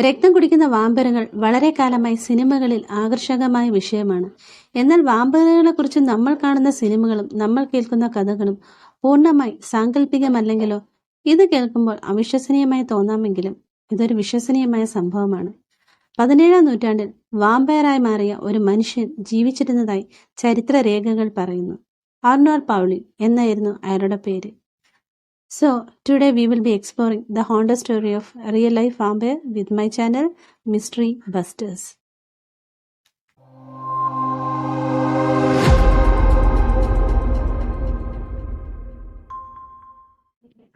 രക്തം കുടിക്കുന്ന വാമ്പരങ്ങൾ വളരെ കാലമായി സിനിമകളിൽ ആകർഷകമായ വിഷയമാണ്. എന്നാൽ വാമ്പറുകളെക്കുറിച്ച് നമ്മൾ കാണുന്ന സിനിമകളും നമ്മൾ കേൾക്കുന്ന കഥകളും പൂർണമായി സാങ്കല്പികമല്ലെങ്കിലോ? ഇത് കേൾക്കുമ്പോൾ അവിശ്വസനീയമായി തോന്നാമെങ്കിലും ഇതൊരു വിശ്വസനീയമായ സംഭവമാണ്. പതിനേഴാം നൂറ്റാണ്ടിൽ വാമ്പയറായി മാറിയ ഒരു മനുഷ്യൻ ജീവിച്ചിരുന്നതായി ചരിത്രരേഖകൾ പറയുന്നു. ആർണോൾ പൗളി എന്നായിരുന്നു അയാളുടെ പേര്. So, today we will be exploring the Honda story of real life vampire with my channel Mystery Busters.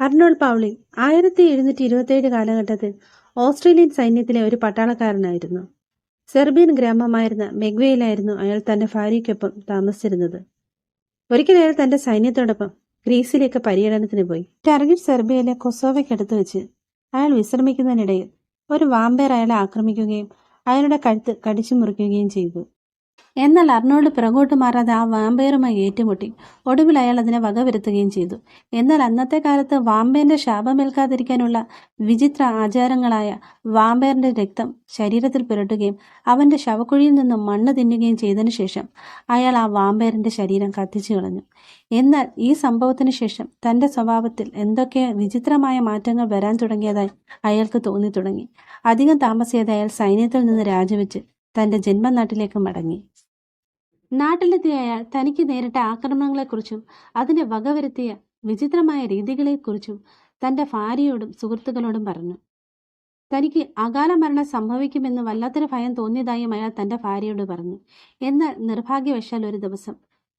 Arnold Pauli ആയിരത്തി എഴുന്നൂറ്റി ഇരുപത്തിയേഴ് കാലഘട്ടത്തിൽ ഓസ്ട്രേലിയൻ സൈന്യത്തിലെ ഒരു പട്ടാളക്കാരനായിരുന്നു സെർബിയൻ ഗ്രാമമായിരുന്ന മെഗ്വയിലായിരുന്നു അയാൾ തന്റെ ഭാര്യയ്ക്കൊപ്പം താമസിച്ചിരുന്നത് ഒരിക്കൽ അയാൾ തന്റെ സൈന്യത്തോടൊപ്പം ഗ്രീസിലേക്ക് പര്യടനത്തിന് പോയി. ടാർഗറ്റ് സെർബിയയിലെ കൊസോവയ്ക്കടുത്ത് വെച്ച് അയാൾ വിശ്രമിക്കുന്നതിനിടയിൽ ഒരു വാമ്പയർ അയാളെ ആക്രമിക്കുകയും അയാളുടെ കഴുത്ത് കടിച്ചു മുറിക്കുകയും ചെയ്തു. എന്നാൽ അർണോൾഡ് പിറകോട്ട് മാറാതെ ആ വാമ്പയറുമായി ഏറ്റുമുട്ടി. ഒടുവിൽ അയാൾ അതിനെ വകവരുത്തുകയും ചെയ്തു. എന്നാൽ അന്നത്തെ കാലത്ത് വാമ്പയറിന്റെ ശാപമേൽക്കാതിരിക്കാനുള്ള വിചിത്ര ആചാരങ്ങളായ വാമ്പയറിന്റെ രക്തം ശരീരത്തിൽ പുരട്ടുകയും അവന്റെ ശവക്കുഴിയിൽ നിന്നും മണ്ണ് തിന്നുകയും ചെയ്തതിനു ശേഷം അയാൾ ആ വാമ്പയറിന്റെ ശരീരം കത്തിച്ചു കളഞ്ഞു. എന്നാൽ ഈ സംഭവത്തിന് ശേഷം തന്റെ സ്വഭാവത്തിൽ എന്തൊക്കെ വിചിത്രമായ മാറ്റങ്ങൾ വരാൻ തുടങ്ങിയതായി അയാൾക്ക് തോന്നി തുടങ്ങി. അധികം താമസിയാതെ അയാൾ സൈന്യത്തിൽ നിന്ന് രാജിവെച്ച് തന്റെ ജന്മനാട്ടിലേക്ക് മടങ്ങി. നാട്ടിലെത്തിയ തനിക്ക് നേരിട്ട ആക്രമണങ്ങളെക്കുറിച്ചും അതിനെ വകവരുത്തിയ വിചിത്രമായ രീതികളെക്കുറിച്ചും തന്റെ ഭാര്യയോടും സുഹൃത്തുക്കളോടും പറഞ്ഞു. തനിക്ക് അകാല മരണം സംഭവിക്കുമെന്ന് വല്ലാത്തൊരു ഭയം തോന്നിയതായും അയാൾ തന്റെ ഭാര്യയോട് പറഞ്ഞു. എന്നാൽ നിർഭാഗ്യവശാൽ ഒരു ദിവസം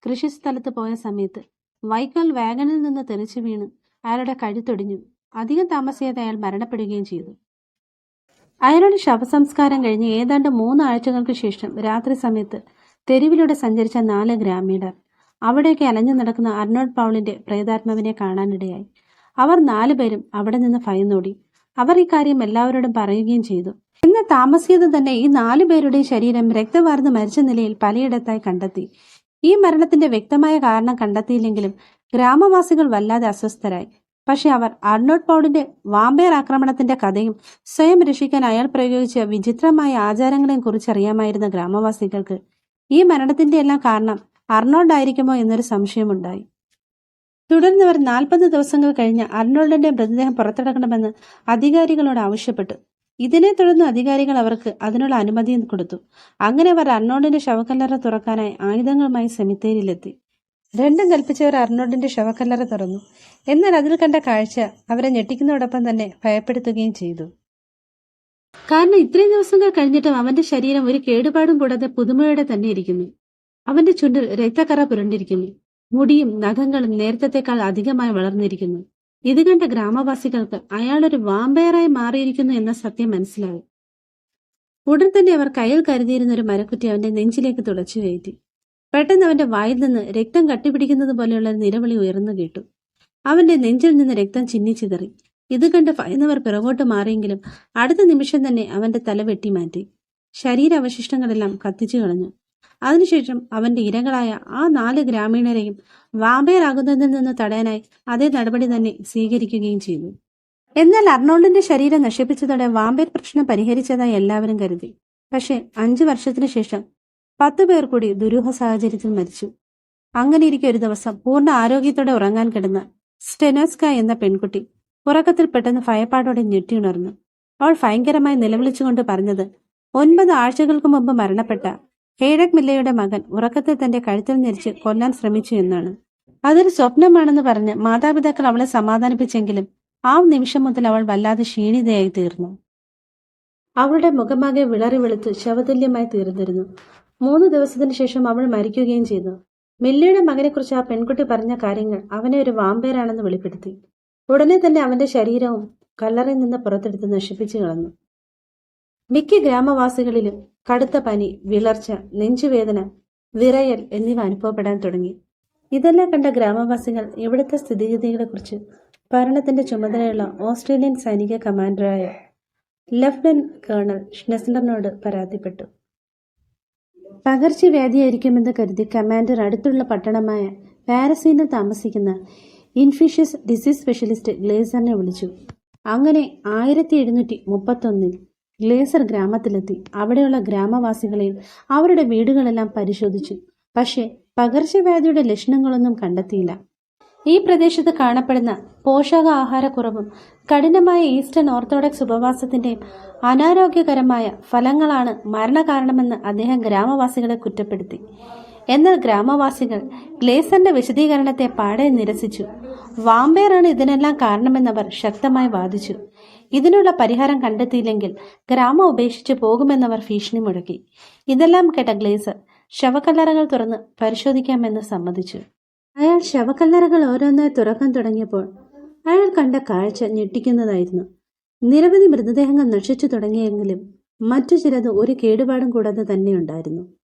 കൃഷിസ്ഥലത്ത് പോയ സമയത്ത് വൈക്കോൽ വാഗണിൽ നിന്ന് തെറിച്ചു വീണ് അയാളുടെ കഴുത്തൊടിഞ്ഞു. അധികം താമസിയാതെ അയാൾ മരണപ്പെടുകയും ചെയ്തു. അയാളുടെ ശവസംസ്കാരം കഴിഞ്ഞ് ഏതാണ്ട് മൂന്നാഴ്ചകൾക്ക് ശേഷം രാത്രി സമയത്ത് തെരുവിലൂടെ സഞ്ചരിച്ച നാല് ഗ്രാമീണർ അവിടേക്ക് അലഞ്ഞു നടക്കുന്ന അർണോഡ് പൗളിന്റെ പ്രേതാത്മാവിനെ കാണാനിടയായി. അവർ നാലു പേരും അവിടെ നിന്ന് ഭയന്നോടി അവർ ഇക്കാര്യം എല്ലാവരോടും പറയുകയും ചെയ്തു. ഇന്ന് താമസിയത് തന്നെ ഈ നാലു പേരുടെ ശരീരം രക്തവാർന്ന് മരിച്ച നിലയിൽ പലയിടത്തായി കണ്ടെത്തി. ഈ മരണത്തിന്റെ വ്യക്തമായ കാരണം കണ്ടെത്തിയില്ലെങ്കിലും ഗ്രാമവാസികൾ വല്ലാതെ അസ്വസ്ഥരായി. പക്ഷെ അവർ അർണോഡ് പൗളിന്റെ വാമ്പയർ ആക്രമണത്തിന്റെ കഥയും സ്വയം രക്ഷിക്കാൻ അയാൾ പ്രയോഗിച്ച വിചിത്രമായ ആചാരങ്ങളെയും കുറിച്ചറിയാമായിരുന്ന ഗ്രാമവാസികൾക്ക് ഈ മരണത്തിന്റെ എല്ലാം കാരണം അർണോൾഡ് ആയിരിക്കുമോ എന്നൊരു സംശയമുണ്ടായി. തുടർന്ന് അവർ നാൽപ്പത് ദിവസങ്ങൾ കഴിഞ്ഞ് അർണോൾഡിന്റെ മൃതദേഹം പുറത്തെടുക്കണമെന്ന് അധികാരികളോട് ആവശ്യപ്പെട്ടു. ഇതിനെ തുടർന്ന് അധികാരികൾ അവർക്ക് അതിനുള്ള അനുമതി കൊടുത്തു. അങ്ങനെ അവർ അർണോൾഡിന്റെ ശവക്കല്ലറ തുറക്കാനായി ആയുധങ്ങളുമായി സെമിത്തേരിയിലെത്തി. രണ്ടും കൽപ്പിച്ചവർ അർണോൾഡിന്റെ ശവക്കല്ലറ തുറന്നു. എന്നാൽ അതിൽ കണ്ട കാഴ്ച അവരെ ഞെട്ടിക്കുന്നതോടൊപ്പം തന്നെ ഭയപ്പെടുത്തുകയും ചെയ്തു. കാരണം ഇത്രയും ദിവസങ്ങൾ കഴിഞ്ഞിട്ടും അവന്റെ ശരീരം ഒരു കേടുപാടും കൂടാതെ പുതുമയോടെ തന്നെ ഇരിക്കുന്നു. അവന്റെ ചുണ്ടിൽ രക്തക്കറ പുരണ്ടിരിക്കുന്നു. മുടിയും നഖങ്ങളും നേരത്തെക്കാൾ അധികമായി വളർന്നിരിക്കുന്നു. ഇത് കണ്ട ഗ്രാമവാസികൾക്ക് അയാളൊരു വാമ്പയറായി മാറിയിരിക്കുന്നു എന്ന സത്യം മനസ്സിലായി ഉടൻ തന്നെ അവർ കയ്യിൽ കരുതിയിരുന്ന ഒരു മരക്കുറ്റി അവന്റെ നെഞ്ചിലേക്ക് തുളച്ചു കയറ്റി. പെട്ടെന്ന് അവന്റെ വായിൽ നിന്ന് രക്തം കട്ടിപിടിക്കുന്നത് പോലെയുള്ള നിലവിളി ഉയർന്നു കേട്ടു. അവന്റെ നെഞ്ചിൽ നിന്ന് രക്തം ചിന്നിച്ചിതറി ഇത് കണ്ട് ഭയന്നവർ പിറകോട്ട് മാറിയെങ്കിലും അടുത്ത നിമിഷം തന്നെ അവന്റെ തല വെട്ടി മാറ്റി. ശരീരാവശിഷ്ടങ്ങളെല്ലാം കത്തിച്ചു കളഞ്ഞു. അതിനുശേഷം അവന്റെ ഇരകളായ ആ നാല് ഗ്രാമീണരെയും വാമ്പയറാകുന്നതിൽ നിന്ന് തടയാനായി അതേ നടപടി തന്നെ സ്വീകരിക്കുകയും ചെയ്തു. എന്നാൽ അർണോൾഡിന്റെ ശരീരം നശിപ്പിച്ചതോടെ വാമ്പയർ പ്രശ്നം പരിഹരിച്ചതായി എല്ലാവരും കരുതി. പക്ഷേ അഞ്ചു വർഷത്തിനു ശേഷം പത്തു പേർ കൂടി ദുരൂഹ സാഹചര്യത്തിൽ മരിച്ചു. അങ്ങനെയിരിക്കെ ഒരു ദിവസം പൂർണ ആരോഗ്യത്തോടെ ഉറങ്ങാൻ കിടന്ന സ്റ്റെനോസ്ക എന്ന പെൺകുട്ടി ഉറക്കത്തിൽ പെട്ടെന്ന് ഭയപ്പാടോടെ ഞെട്ടിയുണർന്നു. അവൾ ഭയങ്കരമായി നിലവിളിച്ചുകൊണ്ട് പറഞ്ഞത് ഒൻപത് ആഴ്ചകൾക്ക് മുമ്പ് മരണപ്പെട്ട ഹേഡക് മില്ലയുടെ മകൻ ഉറക്കത്തിൽ തന്റെ കഴുത്തിൽ ഞെരിച്ച് കൊല്ലാൻ ശ്രമിച്ചു എന്നാണ്. അതൊരു സ്വപ്നമാണെന്ന് പറഞ്ഞ് മാതാപിതാക്കൾ അവളെ സമാധാനിപ്പിച്ചെങ്കിലും ആ നിമിഷം മുതൽ അവൾ വല്ലാതെ ക്ഷീണിതയായി തീർന്നു. അവളുടെ മുഖമാകെ വിളറി വെളുത്ത് ശവതുല്യമായി തീർന്നിരുന്നു. മൂന്ന് ദിവസത്തിനു ശേഷം അവൾ മരിക്കുകയും ചെയ്തു. മില്ലയുടെ മകനെക്കുറിച്ച് ആ പെൺകുട്ടി പറഞ്ഞ കാര്യങ്ങൾ അവനെ ഒരു വാമ്പേരാണെന്ന് വെളിപ്പെടുത്തി. ഉടനെ തന്നെ അവന്റെ ശരീരവും കല്ലറിൽ നിന്ന് പുറത്തെടുത്ത് നശിപ്പിച്ചു കളഞ്ഞു. മിക്ക ഗ്രാമവാസികളിലും കടുത്ത പനി വിളർച്ച നെഞ്ചുവേദന വിറയൽ എന്നിവ അനുഭവപ്പെടാൻ തുടങ്ങി. ഇതെല്ലാം കണ്ട ഗ്രാമവാസികൾ ഇവിടുത്തെ സ്ഥിതിഗതികളെക്കുറിച്ച് ഭരണത്തിന്റെ ചുമതലയുള്ള ഓസ്ട്രേലിയൻ സൈനിക കമാൻഡറായ ലഫ്റ്റനന്റ് കേണൽ ഷ്നെസ്ലറിനോട് പരാതിപ്പെട്ടു. പകർച്ചവ്യാധിയായിരിക്കുമെന്ന് കരുതി കമാൻഡർ അടുത്തുള്ള പട്ടണമായ പാരസീനിൽ താമസിക്കുന്ന ഇൻഫിഷ്യസ് ഡിസീസ് സ്പെഷ്യലിസ്റ്റ് ഗ്ലേസറിനെ വിളിച്ചു. അങ്ങനെ ആയിരത്തി എഴുന്നൂറ്റി മുപ്പത്തൊന്നിൽ ഗ്ലേസർ ഗ്രാമത്തിലെത്തി. അവിടെയുള്ള ഗ്രാമവാസികളെയും അവരുടെ വീടുകളെല്ലാം പരിശോധിച്ചു. പക്ഷേ പകർച്ചവ്യാധിയുടെ ലക്ഷണങ്ങളൊന്നും കണ്ടെത്തിയില്ല. ഈ പ്രദേശത്ത് കാണപ്പെടുന്ന പോഷകാഹാരക്കുറവും കഠിനമായ ഈസ്റ്റേൺ ഓർത്തഡോക്സ് ഉപവാസത്തിന്റെയും അനാരോഗ്യകരമായ ഫലങ്ങളാണ് മരണകാരണമെന്ന് അദ്ദേഹം ഗ്രാമവാസികളെ കുറ്റപ്പെടുത്തി. എന്നാൽ ഗ്രാമവാസികൾ ഗ്ലേസറിന്റെ വിശദീകരണത്തെ പാടെ നിരസിച്ചു. വാമ്പേറാണ് ഇതിനെല്ലാം കാരണമെന്നവർ ശക്തമായി വാദിച്ചു. ഇതിനുള്ള പരിഹാരം കണ്ടെത്തിയില്ലെങ്കിൽ ഗ്രാമം ഉപേക്ഷിച്ച് പോകുമെന്നവർ ഭീഷണി മുഴക്കി. ഇതെല്ലാം കേട്ട ഗ്ലേസർ ശവക്കല്ലറകൾ തുറന്ന് പരിശോധിക്കാമെന്ന് സമ്മതിച്ചു. അയാൾ ശവക്കല്ലറകൾ ഓരോന്നായി തുറക്കാൻ തുടങ്ങിയപ്പോൾ അയാൾ കണ്ട കാഴ്ച ഞെട്ടിക്കുന്നതായിരുന്നു. നിരവധി മൃതദേഹങ്ങൾ നശിച്ചു തുടങ്ങിയെങ്കിലും മറ്റു ചിലത് ഒരു കേടുപാടും കൂടാതെ തന്നെയുണ്ടായിരുന്നു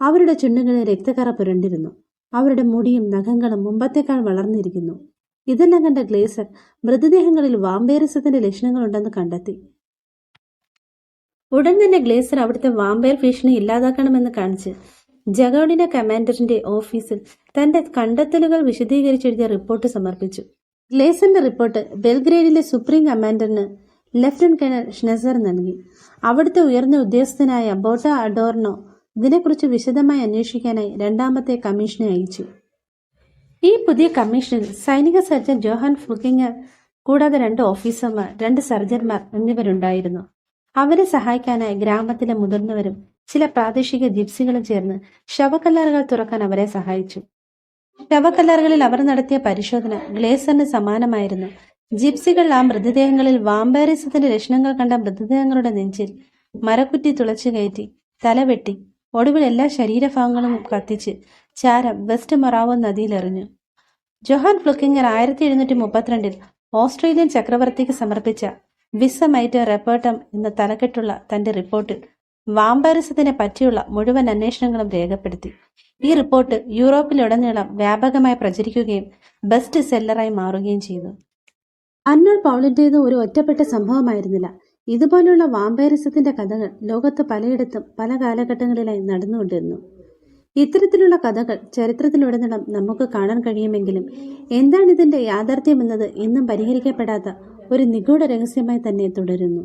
അവരുടെ ചുണ്ടുകളിൽ രക്തക്കറ പുരണ്ടിരുന്നു. അവരുടെ മുടിയും നഖങ്ങളും മുമ്പത്തേക്കാൾ വളർന്നിരിക്കുന്നു. ഇതെല്ലാം കണ്ട ഗ്ലേസർ മൃതദേഹങ്ങളിൽ വാമ്പേറിസത്തിന്റെ ലക്ഷണങ്ങളുണ്ടെന്ന് കണ്ടെത്തി. ഉടൻ തന്നെ ഗ്ലേസർ അവിടുത്തെ വാമ്പയർ ഭീഷണി ഇല്ലാതാക്കണമെന്ന് കാണിച്ച് ജഗോഡിന കമാൻഡറിന്റെ ഓഫീസിൽ തന്റെ കണ്ടെത്തലുകൾ വിശദീകരിച്ചെഴുതിയ റിപ്പോർട്ട് സമർപ്പിച്ചു. ഗ്ലേസറിന്റെ റിപ്പോർട്ട് ബെൽഗ്രേഡിലെ സുപ്രീം കമാൻഡറിന് ലഫ്റ്റനന്റ് കേണൽ ഷ്നെസർ നൽകി. അവിടുത്തെ ഉയർന്ന ഉദ്യോഗസ്ഥനായ ബോട്ട അഡോർണോ ഇതിനെക്കുറിച്ച് വിശദമായി അന്വേഷിക്കാനായി രണ്ടാമത്തെ കമ്മീഷനെ അയച്ചു. ഈ പുതിയ കമ്മീഷനിൽ സൈനിക സർജൻ ജോഹാൻ ഫ്ലുക്കിങ്ങർ കൂടാതെ രണ്ട് ഓഫീസർമാർ രണ്ട് സർജന്മാർ എന്നിവരുണ്ടായിരുന്നു. അവരെ സഹായിക്കാനായി ഗ്രാമത്തിലെ മുതിർന്നവരും ചില പ്രാദേശിക ജിപ്സികളും ചേർന്ന് ശവക്കല്ലറുകൾ തുറക്കാൻ അവരെ സഹായിച്ചു. ശവക്കല്ലറുകളിൽ അവർ നടത്തിയ പരിശോധന ഗ്ലേസറിന് സമാനമായിരുന്നു. ജിപ്സികൾ ആ മൃതദേഹങ്ങളിൽ വാമ്പയറിസത്തിന്റെ ലക്ഷണങ്ങൾ കണ്ട മൃതദേഹങ്ങളുടെ നെഞ്ചിൽ മരക്കുറ്റി തുളച്ചു കയറ്റി തലവെട്ടി ഒടുവിൽ എല്ലാ ശരീരഭാഗങ്ങളും കത്തിച്ച് ചാരം വെസ്റ്റ് മറാവോ നദിയിലെറിഞ്ഞു. ജൊഹാൻ ഫ്ലുക്കിങ്ങർ ആയിരത്തി എഴുന്നൂറ്റി മുപ്പത്തിരണ്ടിൽ ഓസ്ട്രേലിയൻ ചക്രവർത്തിക്ക് സമർപ്പിച്ച വിസമൈറ്റ് റെപ്പേർട്ടം എന്ന തലക്കെട്ടുള്ള തന്റെ റിപ്പോർട്ടിൽ വാമ്പാരസത്തിനെ പറ്റിയുള്ള മുഴുവൻ അന്വേഷണങ്ങളും രേഖപ്പെടുത്തി. ഈ റിപ്പോർട്ട് യൂറോപ്പിലുടനീളം വ്യാപകമായി പ്രചരിക്കുകയും ബെസ്റ്റ് സെല്ലറായി മാറുകയും ചെയ്തു. അന്നോൾ പൗളിന്റേത് ഒരു ഒറ്റപ്പെട്ട സംഭവമായിരുന്നില്ല. ഇതുപോലുള്ള വാമ്പയറിസത്തിന്റെ കഥകൾ ലോകത്ത് പലയിടത്തും പല കാലഘട്ടങ്ങളിലായി നടന്നുകൊണ്ടിരുന്നു. ഇത്തരത്തിലുള്ള കഥകൾ ചരിത്രത്തിലുടനീളം നമുക്ക് കാണാൻ കഴിയുമെങ്കിലും എന്താണ് ഇതിന്റെ യാഥാർത്ഥ്യമെന്നത് ഇന്നും പരിഹരിക്കപ്പെടാത്ത ഒരു നിഗൂഢ രഹസ്യമായി തന്നെ തുടരുന്നു.